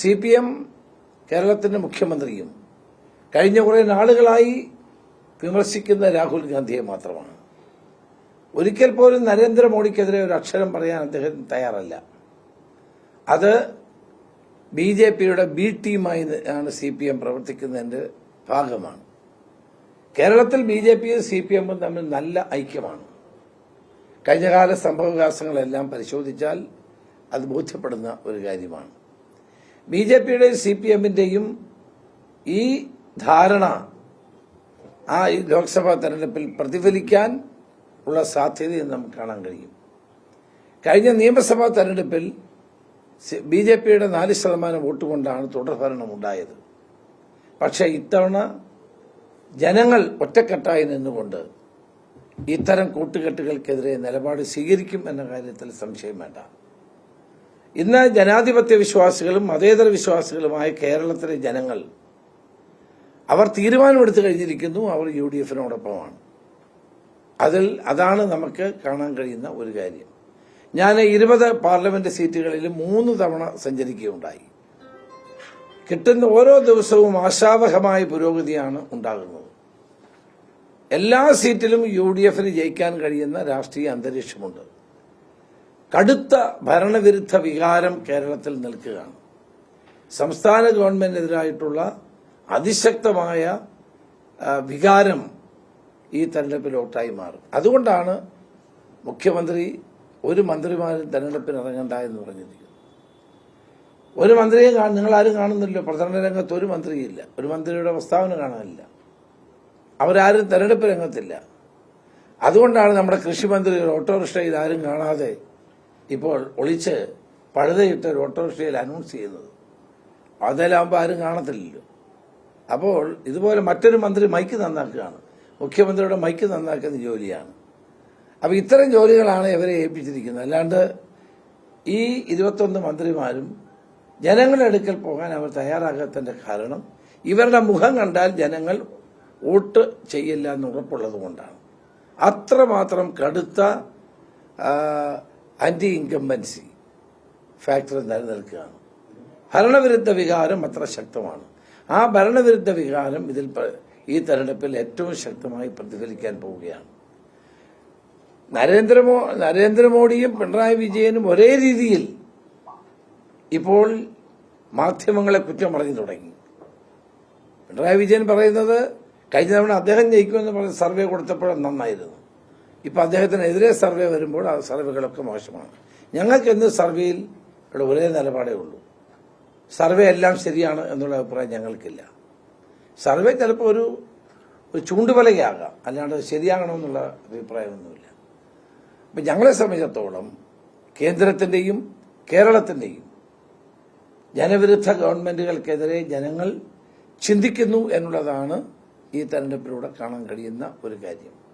C P M കേരളത്തിന്റെ മുഖ്യമന്ത്രിയും കഴിഞ്ഞ കുറെ നാളുകളായി വിമർശിക്കുന്ന രാഹുൽ ഗാന്ധിയെ മാത്രമാണ്. ഒരിക്കൽ പോലും നരേന്ദ്രമോദിക്കെതിരെ ഒരു അക്ഷരം പറയാൻ അദ്ദേഹം തയ്യാറല്ല. അത് ബി ജെ പിയുടെ ബി ടീമായി ആണ് സി പി എം പ്രവർത്തിക്കുന്നതിന്റെ ഭാഗമാണ്. കേരളത്തിൽ ബി ജെ പിയും സി പി എമ്മും തമ്മിൽ നല്ല ഐക്യമാണ്. കഴിഞ്ഞകാല സംഭവവികാസങ്ങളെല്ലാം പരിശോധിച്ചാൽ അത് ബോധ്യപ്പെടുന്ന ഒരു കാര്യമാണ്. ബി ജെ പിയുടെയും സി പി എമ്മിന്റെയും ഈ ധാരണ ആ ഈ ലോക്സഭാ തെരഞ്ഞെടുപ്പിൽ പ്രതിഫലിക്കാൻ ഉള്ള സാധ്യതയും നമുക്ക് കാണാൻ കഴിയും. കഴിഞ്ഞ നിയമസഭാ തെരഞ്ഞെടുപ്പിൽ ബി ജെ പിയുടെ നാല് ശതമാനം വോട്ട് കൊണ്ടാണ് തുടർഭരണം ഉണ്ടായത്. പക്ഷേ ഇത്തവണ ജനങ്ങൾ ഒറ്റക്കെട്ടായി നിന്നുകൊണ്ട് ഇത്തരം കൂട്ടുകെട്ടുകൾക്കെതിരെ നിലപാട് സ്വീകരിക്കും എന്ന കാര്യത്തിൽ സംശയം വേണ്ട. ഇന്ന് ജനാധിപത്യ വിശ്വാസികളും മതേതര വിശ്വാസികളുമായ കേരളത്തിലെ ജനങ്ങൾ അവർ തീരുമാനമെടുത്തു കഴിഞ്ഞിരിക്കുന്നു അവർ യു ഡി എഫിനോടൊപ്പമാണ് അതിൽ അതാണ് നമുക്ക് കാണാൻ കഴിയുന്ന ഒരു കാര്യം. ഞാൻ ഇരുപത് പാർലമെന്റ് സീറ്റുകളിൽ മൂന്ന് തവണ സഞ്ചരിക്കുകയുണ്ടായി. കിട്ടുന്ന ഓരോ ദിവസവും ആശാവഹമായ പുരോഗതിയാണ് ഉണ്ടാകുന്നത്. എല്ലാ സീറ്റിലും യു ഡി എഫിന് ജയിക്കാൻ കഴിയുന്ന രാഷ്ട്രീയ അന്തരീക്ഷമുണ്ട്. കടുത്ത ഭരണവിരുദ്ധ വികാരം കേരളത്തിൽ നിൽക്കുകയാണ്. സംസ്ഥാന ഗവൺമെന്റിനെതിരായിട്ടുള്ള അതിശക്തമായ വികാരം ഈ തെരഞ്ഞെടുപ്പിലോട്ടായി മാറും. അതുകൊണ്ടാണ് മുഖ്യമന്ത്രി ഒരു മന്ത്രിമാരും തെരഞ്ഞെടുപ്പിന് ഇറങ്ങണ്ട എന്ന് പറഞ്ഞിരിക്കുന്നത്. ഒരു മന്ത്രിയെ നിങ്ങൾ ആരും കാണുന്നില്ല പ്രചരണ രംഗത്ത് ഒരു മന്ത്രിയില്ല. ഒരു മന്ത്രിയുടെ പ്രസ്താവന കാണാനില്ല. അവരാരും തെരഞ്ഞെടുപ്പ് രംഗത്തില്ല. അതുകൊണ്ടാണ് നമ്മുടെ കൃഷിമന്ത്രി ഓട്ടോറിക്ഷയിൽ ആരും കാണാതെ ഇപ്പോൾ ഒളിച്ച് പഴുതയിട്ട് ഒരു ഓട്ടോറിക്ഷയിൽ അനൗൺസ് ചെയ്യുന്നത്. അതിലാകുമ്പോൾ ആരും കാണത്തില്ലല്ലോ. അപ്പോൾ ഇതുപോലെ മറ്റൊരു മന്ത്രി മൈക്ക് നന്നാക്കുകയാണ്. മുഖ്യമന്ത്രിയുടെ മൈക്ക് നന്നാക്കുന്ന ജോലിയാണ്. അപ്പോൾ ഇത്തരം ജോലികളാണ് ഇവരെ ഏൽപ്പിച്ചിരിക്കുന്നത്. അല്ലാണ്ട് ഈ ഇരുപത്തൊന്ന് മന്ത്രിമാരും ജനങ്ങളുടെ അടുക്കൽ പോകാൻ അവർ തയ്യാറാകാത്തതിന്റെ കാരണം ഇവരുടെ മുഖം കണ്ടാൽ ജനങ്ങൾ വോട്ട് ചെയ്യില്ല എന്ന് ഉറപ്പുള്ളത് കൊണ്ടാണ്. അത്രമാത്രം കടുത്ത ആന്റി ഇൻകംബൻസി ഫാക്ടർ നിലനിൽക്കുകയാണ്. ഭരണവിരുദ്ധ വികാരം അത്ര ശക്തമാണ്. ആ ഭരണവിരുദ്ധ വികാരം ഇതിൽ ഈ തെരഞ്ഞെടുപ്പിൽ ഏറ്റവും ശക്തമായി പ്രതിഫലിക്കാൻ പോവുകയാണ്. നരേന്ദ്രമോ നരേന്ദ്രമോദിയും പിണറായി വിജയനും ഒരേ രീതിയിൽ ഇപ്പോൾ മാധ്യമങ്ങളെ കുറ്റം പറഞ്ഞു തുടങ്ങി. പിണറായി വിജയൻ പറയുന്നത് കഴിഞ്ഞ തവണ അദ്ദേഹം ജയിക്കുമെന്ന് പറഞ്ഞ് സർവേ കൊടുത്തപ്പോഴും നന്നായിരുന്നു. ഇപ്പൊ അദ്ദേഹത്തിനെതിരെ സർവേ വരുമ്പോൾ ആ സർവേകളൊക്കെ മോശമാണ്. ഞങ്ങൾക്ക് എന്ത് സർവേയിൽ ഒരേ നിലപാടേ ഉള്ളൂ. സർവേ എല്ലാം ശരിയാണ് എന്നുള്ള അഭിപ്രായം ഞങ്ങൾക്കില്ല. സർവേ ചിലപ്പോൾ ഒരു ഒരു ചൂണ്ടുപലകയാകാം അല്ലാണ്ട് ശരിയാകണമെന്നുള്ള അഭിപ്രായമൊന്നുമില്ല. അപ്പം ഞങ്ങളെ സംബന്ധിച്ചിടത്തോളം കേന്ദ്രത്തിന്റെയും കേരളത്തിന്റെയും ജനവിരുദ്ധ ഗവൺമെന്റുകൾക്കെതിരെ ജനങ്ങൾ ചിന്തിക്കുന്നു എന്നുള്ളതാണ് ഈ തെരഞ്ഞെടുപ്പിലൂടെ കാണാൻ കഴിയുന്ന ഒരു കാര്യം.